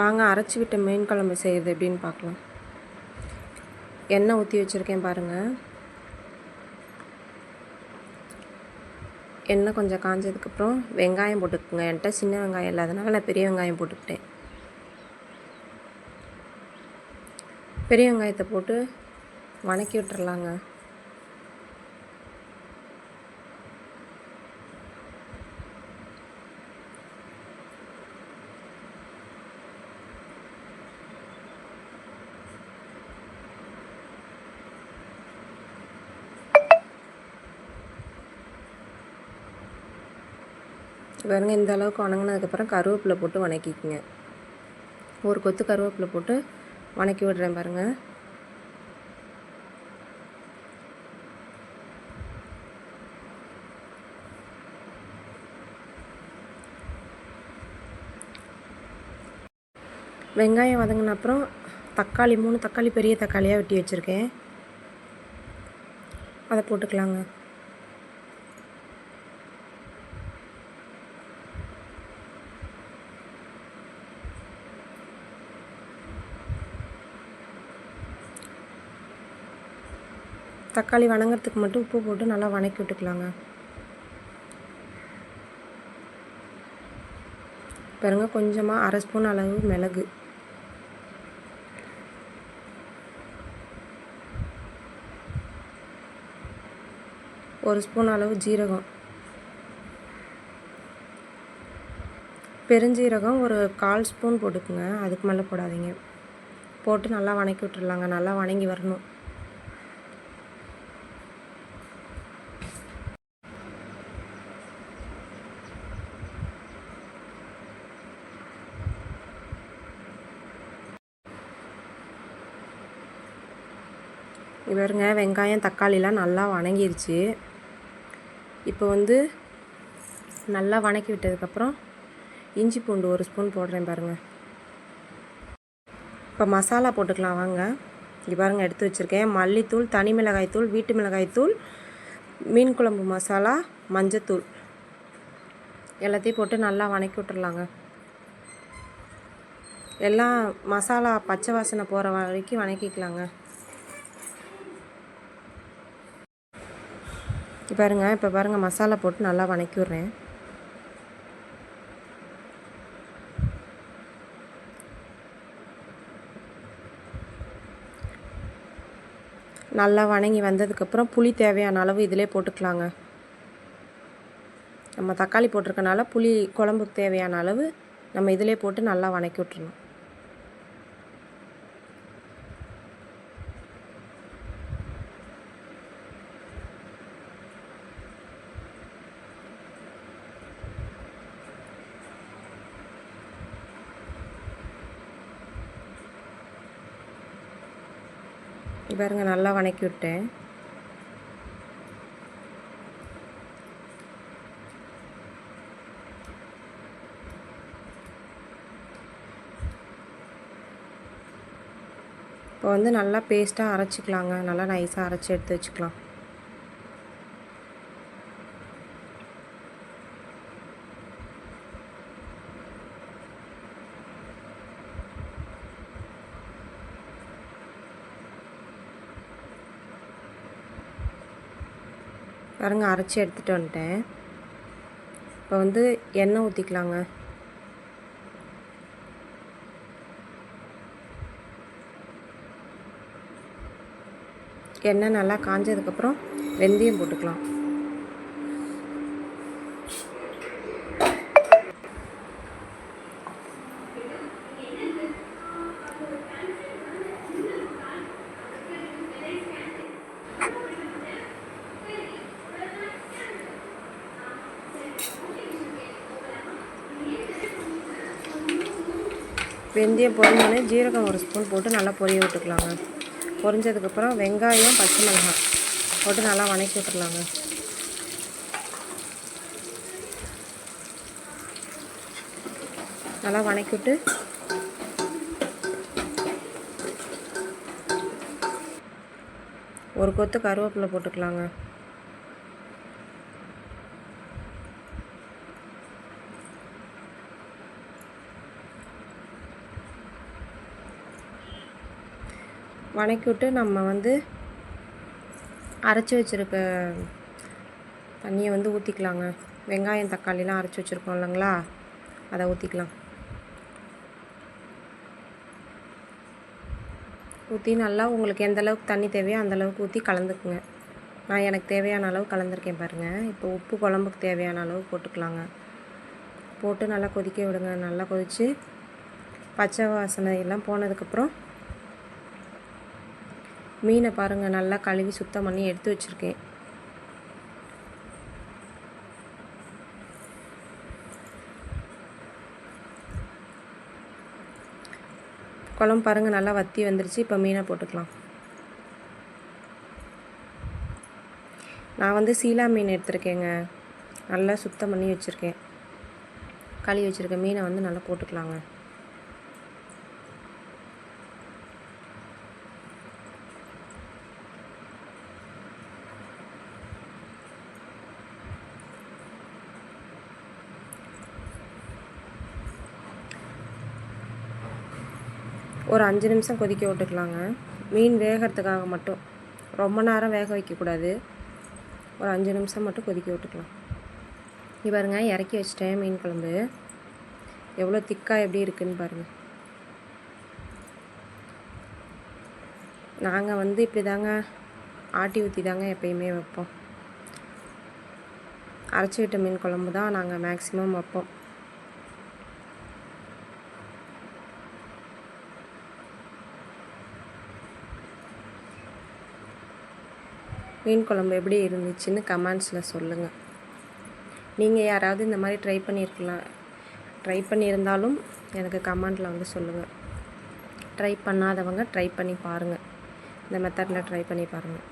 வாங்க அரைச்சி விட்ட மீன் குழம்பு செய்கிறது எப்படின்னு பார்க்கலாம். எண்ணெய் ஊற்றி வச்சுருக்கேன் பாருங்கள் எண்ணெய் கொஞ்சம் காஞ்சதுக்கப்புறம் வெங்காயம் போட்டுக்கோங்க. என்கிட்ட சின்ன வெங்காயம் இல்லாதனால நான் பெரிய வெங்காயம் போட்டுக்கிட்டேன். பெரிய வெங்காயத்தை போட்டு வணக்கி விட்டுறலாங்க. பாருங்க இந்த அளவுக்கு வணங்கினதுக்கப்புறம் கருவேப்பிலை போட்டு வணக்கிக்குங்க. ஒரு கொத்து கருவேப்பிலை போட்டு வணக்கி விடுறேன் பாருங்கள் வெங்காயம் வதங்கின அப்புறம் தக்காளி மூணு தக்காளி பெரிய தக்காளியாக வெட்டி வச்சுருக்கேன். அதை போட்டுக்கலாங்க. தக்காளி வணங்குறதுக்கு மட்டும் உப்பு போட்டு நல்லா வணக்கி விட்டுக்கலாங்க. பாருங்க கொஞ்சமாக அரை ஸ்பூன் அளவு மிளகு. ஒரு ஸ்பூன் அளவு ஜீரகம். பெருஞ்சீரகம் ஒரு கால் ஸ்பூன் போட்டுக்குங்க அதுக்கு மேலே போடாதீங்க. போட்டு நல்லா வணக்கி விட்டுடலாங்க நல்லா வணங்கி வரணும். இவருங்க வெங்காயம் தக்காளிலாம் நல்லா வணங்கிருச்சு. இப்போ வந்து நல்லா வணக்கி விட்டதுக்கப்புறம் இஞ்சி பூண்டு ஒரு ஸ்பூன் போடுறேன் பாருங்கள் இப்போ மசாலா போட்டுக்கலாம் வாங்க. இங்கே பாருங்கள் எடுத்து வச்சுருக்கேன். மல்லித்தூள் தனி மிளகாய்த்தூள் வீட்டு மிளகாய்த்தூள் மீன் குழம்பு மசாலா மஞ்சத்தூள். எல்லாத்தையும் போட்டு நல்லா வணக்கி விட்டுறலாங்க. எல்லாம் மசாலா பச்சை வாசனை போகிற வரைக்கும் வணக்கிக்கலாங்க. பாருங்க இப்போ பாருங்கள் மசாலா போட்டு நல்லா வணக்கி விட்றேன். நல்லா வணங்கி வந்ததுக்கப்புறம் புளி தேவையான அளவு இதிலே போட்டுக்கலாங்க. நம்ம தக்காளி போட்டிருக்கனால புளி குழம்புக்கு தேவையான அளவு நம்ம இதிலே போட்டு நல்லா வணக்கி விட்டுருணும் பாருங்கள் நல்லா வணக்கி விட்டேன். இப்போ வந்து நல்லா பேஸ்ட்டாக அரைச்சிக்கலாங்க. நல்லா நைஸாக அரைச்சி எடுத்து வச்சுக்கலாம். பாருங்க அரைச்சி எடுத்துகிட்டு வந்துட்டேன். இப்போ வந்து எண்ணெய் ஊற்றிக்கலாங்க எண்ணெய் நல்லா காஞ்சதுக்கப்புறம் வெந்தயம் போட்டுக்கலாம். வெந்தயம் பொரிஞ்சோடனே ஜீரகம் ஒரு ஸ்பூன் போட்டு நல்லா பொரிய விட்டுக்கலாங்க. பொரிஞ்சதுக்கப்புறம் வெங்காயம் பச்சை மிளகாய் போட்டு நல்லா வணக்கி விட்டுடலாங்க நல்லா வணக்கி விட்டு ஒரு கொத்து கருவேப்பிலை போட்டுக்கலாங்க. வணக்கி விட்டு நம்ம வந்து அரைச்சி வச்சுருக்க தண்ணியை வந்து ஊற்றிக்கலாங்க வெங்காயம் தக்காளிலாம் அரைச்சி வச்சுருக்கோம் இல்லைங்களா? அதை ஊற்றிக்கலாம் ஊற்றி நல்லா உங்களுக்கு எந்த அளவுக்கு தண்ணி தேவையோ அந்த அளவுக்கு ஊற்றி கலந்துக்குங்க. நான் எனக்கு தேவையான அளவு கலந்துருக்கேன் பாருங்கள் இப்போ உப்பு குழம்புக்கு தேவையான அளவு போட்டுக்கலாங்க. போட்டு நல்லா கொதிக்க விடுங்க. நல்லா கொதித்து பச்சை வாசனை எல்லாம் போனதுக்கப்புறம் மீனை பாருங்கள் நல்லா கழுவி சுத்தம் பண்ணி எடுத்து வச்சுருக்கேன். குழம்பு பாருங்கள் நல்லா வத்தி வந்துருச்சு. இப்போ மீனை போட்டுக்கலாம். நான் வந்து சீலா மீன் எடுத்திருக்கேங்க. நல்லா சுத்தம் பண்ணி வச்சுருக்கேன். கழுவி வச்சுருக்க மீனை வந்து நல்லா போட்டுக்கலாங்க. ஒரு அஞ்சு நிமிஷம் கொதிக்க விட்டுக்கலாங்க. மீன் வேகிறதுக்காக மட்டும். ரொம்ப நேரம் வேக வைக்கக்கூடாது. ஒரு அஞ்சு நிமிஷம் மட்டும் கொதிக்க விட்டுக்கலாம். இங்க பாருங்க இறக்கி வச்சிட்டேன் மீன் குழம்பு. எவ்வளோ திக்காக எப்படி இருக்குன்னு பாருங்கள் நாங்கள் வந்து இப்படி தாங்க ஆட்டி ஊற்றி தாங்க எப்பயுமே வைப்போம். அரைச்சி விட்ட மீன் குழம்பு தான் நாங்கள் மேக்ஸிமம் வைப்போம். மீன் குழம்பு எப்படி இருந்துச்சுன்னு கமெண்ட்ஸில் சொல்லுங்கள் நீங்கள் யாராவது இந்த மாதிரி ட்ரை பண்ணியிருக்கலாம் ட்ரை பண்ணியிருந்தாலும் எனக்கு கமெண்டில் வந்து சொல்லுங்கள் ட்ரை பண்ணாதவங்க ட்ரை பண்ணி பாருங்கள் இந்த மெத்தடில் ட்ரை பண்ணி பாருங்கள்